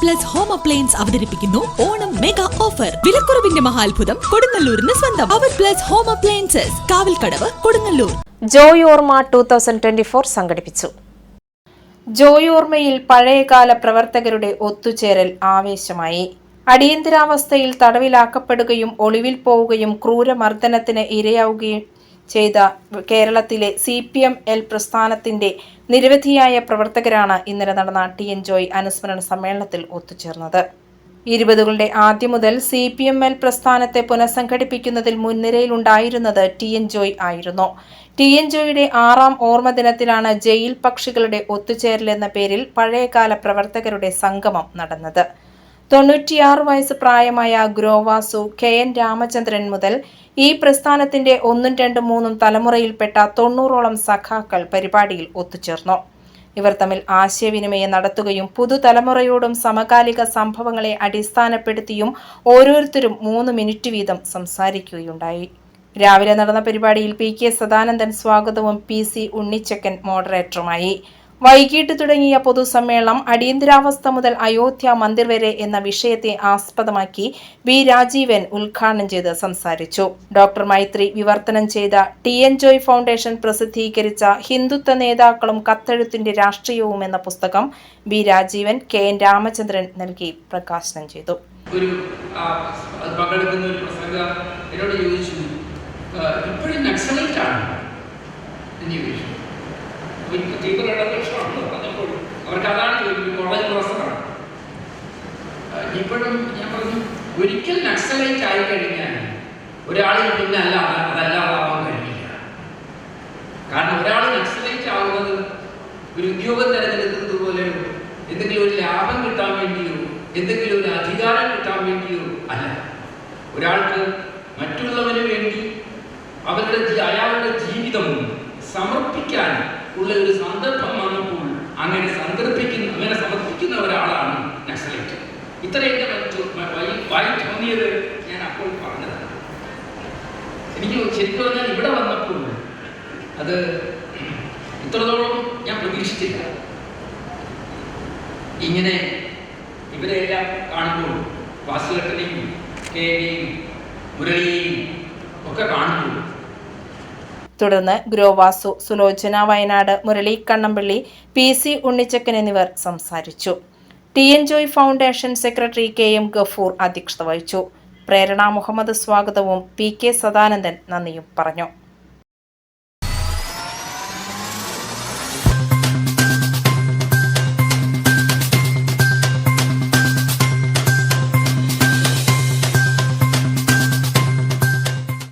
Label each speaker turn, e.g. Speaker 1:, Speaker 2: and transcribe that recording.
Speaker 1: Plus home appliance അവതരിപ്പിക്കുന്നു. Onam mega offer വിലക്കുറവിന്റെ മഹാത്ഭുതം കൊടുങ്ങല്ലൂരിന് സ്വന്തം. അവർ plus home appliances Kavalkadavu Kodungallur.
Speaker 2: Joy ഓർമ്മ ടൂ തൗസൻഡ് ട്വന്റി ഫോർ സംഘടിപ്പിച്ചു. ജോയ് പഴയകാല പ്രവർത്തകരുടെ ഒത്തുചേരൽ ആവേശമായി. അടിയന്തരാവസ്ഥയിൽ തടവിലാക്കപ്പെടുകയും ഒളിവിൽ പോവുകയും ക്രൂരമർദ്ദനത്തിന് ഇരയാവുകയും ചെയ്ത കേരളത്തിലെ സി പി എം എൽ പ്രസ്ഥാനത്തിന്റെ നിരവധിയായ പ്രവർത്തകരാണ് ഇന്നലെ നടന്ന ടി എൻ ജോയ് അനുസ്മരണ സമ്മേളനത്തിൽ ഒത്തുചേർന്നത്. ഇരുപതുകളുടെ ആദ്യം മുതൽ സി പി എം എൽ പ്രസ്ഥാനത്തെ പുനഃസംഘടിപ്പിക്കുന്നതിൽ മുൻനിരയിലുണ്ടായിരുന്നത് ടി എൻ ജോയ് ആയിരുന്നു. ടി എൻ ജോയുടെ ആറാം ഓർമ്മ ദിനത്തിലാണ് ജയിൽ പക്ഷികളുടെ ഒത്തുചേരൽ എന്ന പേരിൽ പഴയകാല പ്രവർത്തകരുടെ സംഗമം നടന്നത്. തൊണ്ണൂറ്റിയാറ് വയസ്സ് പ്രായമായ ഗ്രോവാസു കെ എൻ രാമചന്ദ്രൻ മുതൽ ഈ പ്രസ്ഥാനത്തിന്റെ ഒന്നും രണ്ടും മൂന്നും തലമുറയിൽപ്പെട്ട തൊണ്ണൂറോളം സഖാക്കൾ പരിപാടിയിൽ ഒത്തുചേർന്നു. ഇവർ തമ്മിൽ ആശയവിനിമയം നടത്തുകയും പുതുതലമുറയോടും സമകാലിക സംഭവങ്ങളെ അടിസ്ഥാനപ്പെടുത്തിയും ഓരോരുത്തരും മൂന്ന് മിനിറ്റ് വീതം സംസാരിക്കുകയുണ്ടായി. രാവിലെ നടന്ന പരിപാടിയിൽ പി കെ സദാനന്ദൻ സ്വാഗതവും പി സി ഉണ്ണിച്ചക്കൻ മോഡറേറ്ററുമായി വൈകിട്ട് തുടങ്ങിയ പൊതുസമ്മേളനം അടിയന്തരാവസ്ഥ മുതൽ അയോധ്യ മന്ദിർ വരെ എന്ന വിഷയത്തെ ആസ്പദമാക്കി വി രാജീവൻ ഉദ്ഘാടനം ചെയ്ത് സംസാരിച്ചു. ഡോക്ടർ മൈത്രി വിവർത്തനം ചെയ്ത ടി എൻ ജോയ് ഫൗണ്ടേഷൻ പ്രസിദ്ധീകരിച്ച ഹിന്ദുത്വ നേതാക്കളും കത്തെഴുത്തിന്റെ രാഷ്ട്രീയവും എന്ന പുസ്തകം V Rajeevan K N Ramachandran നൽകി പ്രകാശനം ചെയ്തു.
Speaker 3: ഒരു ഒരു പ്രസംഗ എന്നോട് ചോദിച്ചു "ആ, ഇപ്പോഴും നക്സലൈറ്റ് ആണ്. എനിക്ക് തീവ്ര ഇടതുപക്ഷമാണല്ലോ പറഞ്ഞപ്പോൾ അവർക്ക് അതാണ് ചോദിക്കുന്നത് കോളേജ് പ്രൊഫസറാണ് ഇപ്പോഴും ഞാൻ പറഞ്ഞു ഒരിക്കൽ നക്സലൈറ്റ് ആയി കഴിഞ്ഞാൽ ഒരാൾ പിന്നെ അല്ല അതല്ലാതാവാൻ കഴിയില്ല. കാരണം ഒരാൾ നക്സലൈറ്റ് ആവുന്നത് ഒരു ഉദ്യോഗം തിരഞ്ഞെടുക്കുന്നത് പോലെ എന്തെങ്കിലും ഒരു ലാഭം കിട്ടാൻ വേണ്ടിയോ എന്തെങ്കിലും ഒരു അധികാരം കിട്ടാൻ വേണ്ടിയോ അല്ല. ഒരാൾക്ക് മറ്റുള്ളവന് വേണ്ടി അവരുടെ അയാളുടെ ജീവിതം സമർപ്പിക്കാൻ ഉള്ള ഒരു സന്ദർഭം വന്നപ്പോൾ അങ്ങനെ സന്ദർഭിക്കുന്ന അങ്ങനെ സമർപ്പിക്കുന്ന ഒരാളാണ് നക്സലൈറ്റ്. ഇത്രയൊക്കെ വായി തോന്നിയത് ഞാൻ അപ്പോൾ പറഞ്ഞതാണ്. എനിക്ക് ശരിക്കും പറഞ്ഞാൽ ഇവിടെ വന്നപ്പോൾ അത് ഇത്രത്തോളം ഞാൻ പ്രതീക്ഷിച്ചില്ല. ഇങ്ങനെ ഇവരെല്ലാം കാണുമ്പോൾ വാസുകട്ടനെയും കെ മുരളിയെയും ഒക്കെ കാണുമ്പോൾ
Speaker 2: തുടർന്ന് ഗ്രോവാസു സുലോചന വയനാട് മുരളി കണ്ണമ്പള്ളി പി സി ഉണ്ണിച്ചക്കൻ എന്നിവർ സംസാരിച്ചു. T N Joy foundation secretary K M Gafoor അധ്യക്ഷത വഹിച്ചു. പ്രേരണ മുഹമ്മദ് സ്വാഗതവും പി കെ സദാനന്ദൻ നന്ദിയും പറഞ്ഞു.